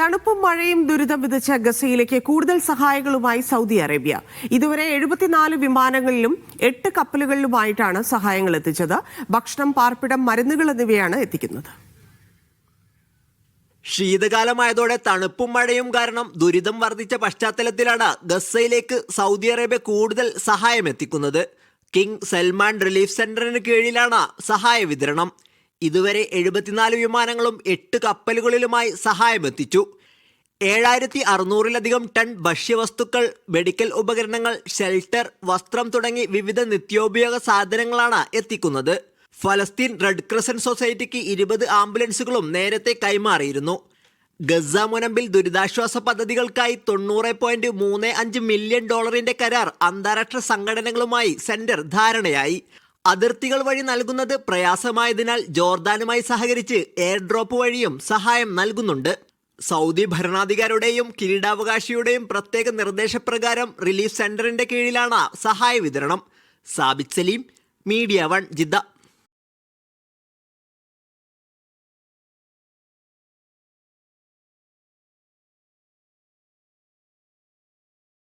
തണുപ്പും മഴയും ദുരിതം വിതച്ച ഗസയിലേക്ക് കൂടുതൽ സഹായങ്ങളുമായി സൗദി അറേബ്യ. ഇതുവരെ എഴുപത്തിനാല് വിമാനങ്ങളിലും എട്ട് കപ്പലുകളിലുമായിട്ടാണ് സഹായങ്ങൾ എത്തിച്ചത്. ഭക്ഷണം പാർപ്പിടം മരുന്നുകൾ എന്നിവയാണ് എത്തിക്കുന്നത്. ശീതകാലമായതോടെ തണുപ്പും മഴയും കാരണം ദുരിതം വർദ്ധിച്ച പശ്ചാത്തലത്തിലാണ് ഗസയിലേക്ക് സൗദി അറേബ്യ കൂടുതൽ സഹായം എത്തിക്കുന്നത്. കിങ് സൽമാൻ റിലീഫ് സെന്ററിന് കീഴിലാണ് സഹായ വിതരണം. ഇതുവരെ എഴുപത്തിനാല് വിമാനങ്ങളും എട്ട് കപ്പലുകളിലുമായി സഹായമെത്തിച്ചു. ഏഴായിരത്തി അറുന്നൂറിലധികം ടൺ ഭക്ഷ്യവസ്തുക്കൾ മെഡിക്കൽ ഉപകരണങ്ങൾ ഷെൽട്ടർ വസ്ത്രം തുടങ്ങി വിവിധ നിത്യോപയോഗ സാധനങ്ങളാണ് എത്തിക്കുന്നത്. ഫലസ്തീൻ റെഡ് ക്രസന്റ് സൊസൈറ്റിക്ക് ഇരുപത് ആംബുലൻസുകളും നേരത്തെ കൈമാറിയിരുന്നു. ഗസ മുനമ്പിൽ ദുരിതാശ്വാസ പദ്ധതികൾക്കായി തൊണ്ണൂറ് പോയിന്റ് മൂന്ന് അഞ്ച് മില്യൺ ഡോളറിന്റെ കരാർ അന്താരാഷ്ട്ര സംഘടനകളുമായി സെന്റർ ധാരണയായി. അതിർത്തികൾ വഴി നൽകുന്നത് പ്രയാസമായതിനാൽ ജോർദാനുമായി സഹകരിച്ച് എയർ ഡ്രോപ്പ് വഴിയും സഹായം നൽകുന്നുണ്ട്. സൗദി ഭരണാധികാരിയുടെയും കിരീടാവകാശിയുടെയും പ്രത്യേക നിർദ്ദേശപ്രകാരം റിലീഫ് സെന്ററിന്റെ കീഴിലാണ് സഹായ വിതരണം. Sabith Saleem media one Jeddah.